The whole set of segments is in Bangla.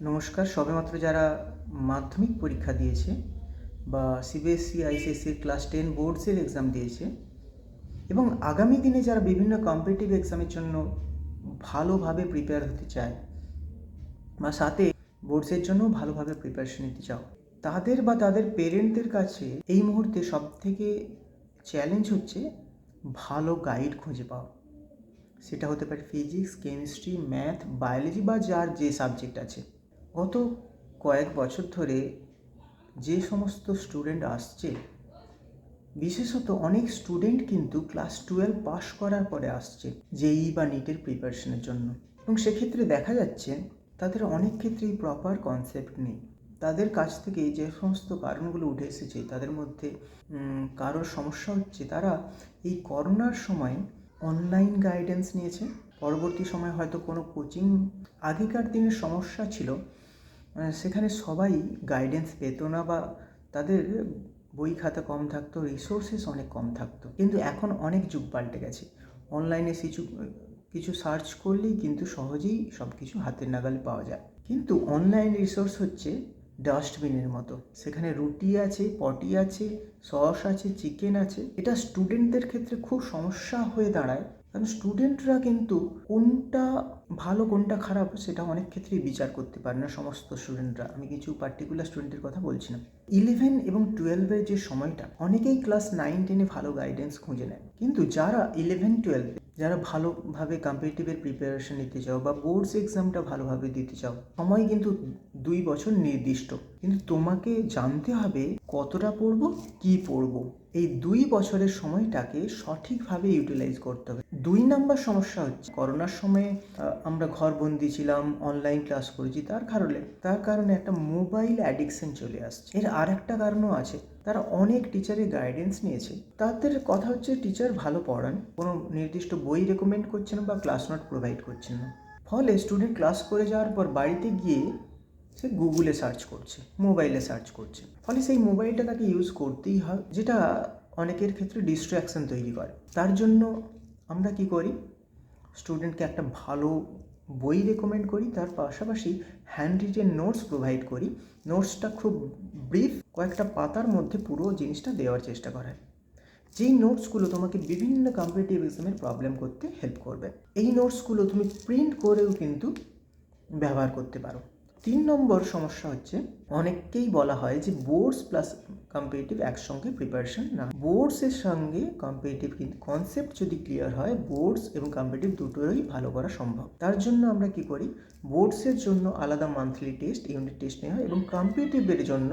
নমস্কার। সবেমাত্র যারা মাধ্যমিক পরীক্ষা দিয়েছে বা সিবিএসসি আইসিএসসির ক্লাস টেন বোর্ডসের এক্সাম দিয়েছে এবং আগামী দিনে যারা বিভিন্ন কম্পিটিটিভ এক্সামের জন্য ভালোভাবে প্রিপেয়ার হতে চায় বা সাথে বোর্ডসের জন্য ভালোভাবে প্রিপারেশন নিতে চাও, তাদের বা তাদের পেরেন্টদের কাছে এই মুহূর্তে সব থেকে চ্যালেঞ্জ হচ্ছে ভালো গাইড খুঁজে পাওয়া। সেটা হতে পারে ফিজিক্স কেমিস্ট্রি ম্যাথ বায়োলজি বা যার যে সাবজেক্ট আছে। গত কয়েক বছর ধরে যে সমস্ত স্টুডেন্ট আসছে, বিশেষত অনেক স্টুডেন্ট কিন্তু ক্লাস টুয়েলভ পাশ করার পরে আসছে জেই বা নিটের প্রিপারেশনের জন্য। এবং সেক্ষেত্রে দেখা যাচ্ছে তাদের অনেক ক্ষেত্রেই প্রপার কনসেপ্ট নেই। তাদের কাছ থেকে যে সমস্ত কারণগুলো উঠে এসেছে, তাদের মধ্যে কারোর সমস্যা হচ্ছে তারা এই করোনার সময় অনলাইন গাইডেন্স নিয়েছে। পরবর্তী সময় হয়তো কোনো কোচিং আগেকার দিনের সমস্যা ছিল সেখানে সবাই গাইডেন্স পেতো না বা তাদের বই খাতা কম থাকতো রিসোর্সেস অনেক কম থাকতো। কিন্তু এখন অনেক যুগ পাল্টে গেছে। অনলাইনে কিছু কিছু সার্চ করলেই কিন্তু সহজেই সব কিছু হাতের নাগালে পাওয়া যায়। কিন্তু অনলাইন রিসোর্স হচ্ছে ডাস্টবিনের মতো। সেখানে রুটি আছে, পটি আছে সস আছে চিকেন আছে। এটা স্টুডেন্টদের ক্ষেত্রে খুব সমস্যা হয়ে দাঁড়ায়। কারণ স্টুডেন্টরা কিন্তু কোনটা ভালো, কোনটা খারাপ সেটা অনেক ক্ষেত্রেই বিচার করতে পারে না সমস্ত স্টুডেন্টরা আমি কিছু পার্টিকুলার স্টুডেন্টের কথা বলছি না। ইলেভেন এবং টুয়েলভের যে সময়টা, অনেকেই ক্লাস নাইন টেনে ভালো গাইডেন্স খুঁজে নেয়। কিন্তু যারা ইলেভেন টুয়েলভে যারা ভালোভাবে কম্পিটিটিভের প্রিপারেশন নিতে চাও বা বোর্ডস এক্সামটা ভালোভাবে দিতে চাও, সময় কিন্তু দুই বছর নির্দিষ্ট। কিন্তু তোমাকে জানতে হবে কতটা পড়ব, কি পড়ব। এই দুই বছরের সময়টাকে সঠিকভাবে ইউটিলাইজ করতে হবে। দুই নাম্বার সমস্যা হচ্ছে, করোনার সময়ে আমরা ঘরবন্দি ছিলাম অনলাইন ক্লাস করেছি তার কারণে তার কারণে একটা মোবাইল অ্যাডিকশন চলে আসছে। এর আর একটা কারণও আছে, তারা অনেক টিচারের গাইডেন্স নিয়েছে। তাদের কথা হচ্ছে টিচার ভালো পড়ান, কোনো নির্দিষ্ট বই রেকমেন্ড করছেন বা ক্লাস নোট প্রোভাইড করছেন না। ফলে স্টুডেন্ট ক্লাস করে যাওয়ার পর বাড়িতে গিয়ে সে গুগলে সার্চ করছে, মোবাইলে সার্চ করছে। ফলে সেই মোবাইলটা তাকে ইউজ করতেই হয়, যেটা অনেকের ক্ষেত্রে ডিস্ট্র্যাকশন তৈরি করে। তার জন্য আমরা কি করি? স্টুডেন্টকে একটা ভালো বই রেকমেন্ড করি, তার পাশাপাশি হ্যান্ড রিটেন নোটস প্রোভাইড করি। নোটসটা খুব ব্রিফ কয়েকটা পাতার মধ্যে পুরো জিনিসটা দেওয়ার চেষ্টা করা যেই নোটসগুলো তোমাকে বিভিন্ন কম্পিটিটিভ এক্সামের প্রবলেম করতে হেল্প করবে, এই নোটসগুলো তুমি প্রিন্ট করেও কিন্তু ব্যবহার করতে পারো। তিন নম্বর সমস্যা হচ্ছে, অনেককেই বলা হয় যে বোর্ডস প্লাস কম্পিটিটিভ একসঙ্গে প্রিপারেশন না। বোর্ডসের সঙ্গে কম্পিটিটিভ কিন্তু কনসেপ্ট যদি ক্লিয়ার হয় বোর্ডস এবং কম্পিটিটিভ দুটোই ভালো করা সম্ভব। তার জন্য আমরা কি করি? বোর্ডসের জন্য আলাদা মান্থলি টেস্ট ইউনিট টেস্ট নেওয়া হয় এবং কম্পিটিটিভের জন্য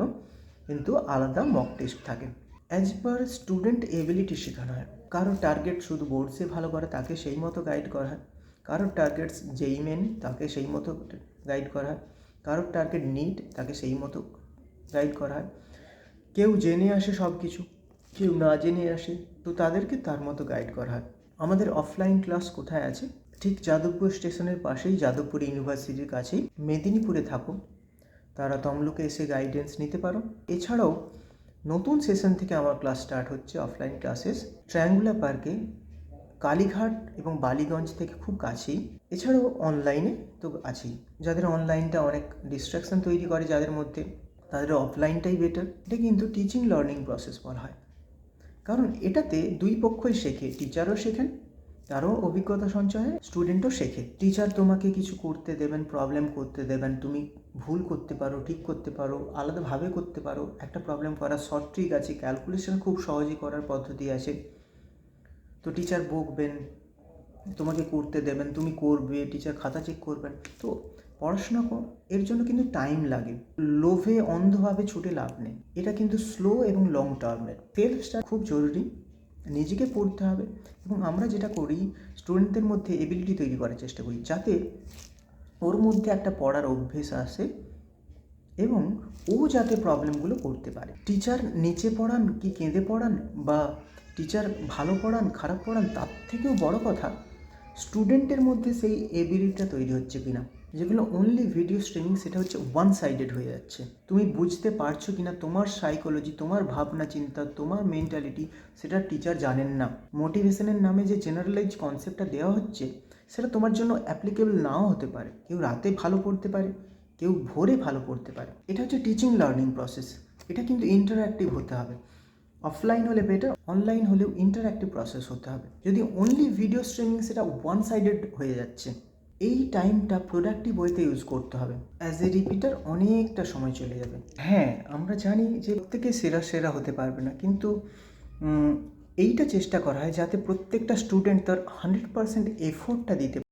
কিন্তু আলাদা মক টেস্ট থাকে। অ্যাজ পার স্টুডেন্ট এবিলিটি শেখানো হয়। কারও টার্গেট শুধু বোর্ডসে ভালো করে, তাকে সেই মতো গাইড করা হয়। কারোর টার্গেটস যেই মেন তাকে সেই মতো গাইড করা হয়। কারোর টার্গেট নিট তাকে সেই মতো গাইড করা হয়। কেউ জেনে আসে সব কিছু কেউ না জেনে আসে, তো তাদেরকে তার মতো গাইড করা হয়। আমাদের অফলাইন ক্লাস কোথায় আছে? ঠিক যাদবপুর স্টেশনের পাশেই যাদবপুর ইউনিভার্সিটির কাছেই মেদিনীপুরে থাকো। তারা তমলুকে এসে গাইডেন্স নিতে পারো। এছাড়াও নতুন সেশন থেকে আমার ক্লাস স্টার্ট হচ্ছে অফলাইন ক্লাসেস ট্রায়াঙ্গুলার পার্কে কালীঘাট এবং বালিগঞ্জ থেকে খুব কাছেই। এছাড়াও অনলাইনে তো আছেই। যাদের অনলাইনটা অনেক ডিস্ট্রাকশন তৈরি করে যাদের মধ্যে, তাদের অফলাইনটাই বেটার এটা কিন্তু টিচিং লার্নিং প্রসেস বলা হয়। কারণ এটাতে দুই পক্ষই শেখে। টিচারও শেখেন, তারও অভিজ্ঞতা সঞ্চয় হয় স্টুডেন্টও শেখে। টিচার তোমাকে কিছু করতে দেবেন প্রবলেম করতে দেবেন, তুমি ভুল করতে পারো, ঠিক করতে পারো, আলাদাভাবে করতে পারো, একটা প্রবলেম করার শর্ট ট্রিক আছে ক্যালকুলেশন খুব সহজেই করার পদ্ধতি আছে। তো টিচার বকবেন, তোমাকে করতে দেবেন, তুমি করবে টিচার খাতা চেক করবেন। তো পড়াশোনা এর জন্য কিন্তু টাইম লাগে। লোভে অন্ধভাবে ছুটে লাভ নেই। এটা কিন্তু স্লো এবং লং টার্মের সেলফটা খুব জরুরি। নিজেকে পড়তে হবে এবং আমরা যেটা করি স্টুডেন্টদের মধ্যে এবিলিটি তৈরি করার চেষ্টা করি, যাতে ওর মধ্যে একটা পড়ার অভ্যেস আসে এবং ও যাতে প্রবলেমগুলো করতে পারে। টিচার নিচে পড়ান কি কেঁদে পড়ান বা টিচার ভালো পড়ান, খারাপ পড়ান, তার থেকেও বড় কথা স্টুডেন্টের মধ্যে সেই এবিলিটিটা তৈরি হচ্ছে কিনা, যেগুলো অনলি ভিডিও স্ট্রিমিং সেটা হচ্ছে ওয়ান সাইডেড হয়ে যাচ্ছে। তুমি বুঝতে পারছ কিনা, তোমার সাইকোলজি তোমার ভাবনা চিন্তা, তোমার মেন্টালিটি সেটা টিচার জানেন না। মোটিভেশনের নামে যে জেনারেলাইজ কনসেপ্টটা দেওয়া হচ্ছে, সেটা তোমার জন্য অ্যাপ্লিকেবল নাও হতে পারে। কেউ রাতে ভালো পড়তে পারে, কেউ ভোরে ভালো পড়তে পারে। এটা হচ্ছে টিচিং লার্নিং প্রসেস এটা কিন্তু ইন্টারঅ্যাক্টিভ হতে হবে। অফলাইন হলে বেটার অনলাইন হলেও ইন্টারঅ্যাক্টিভ প্রসেস হতে হবে। যদি অনলি ভিডিও স্ট্রিমিং সেটা ওয়ান সাইডেড হয়ে যাচ্ছে, এই টাইমটা প্রোডাক্টিভ ওয়েতে ইউজ করতে হবে। অ্যাজ এ রিপিটার অনেকটা সময় চলে যাবে। হ্যাঁ আমরা জানি যে প্রত্যেকে সেরা সেরা হতে পারবে না, কিন্তু এইটা চেষ্টা করা হয় যাতে প্রত্যেকটা স্টুডেন্ট তার হান্ড্রেড পার্সেন্ট এফোর্টটা দিতে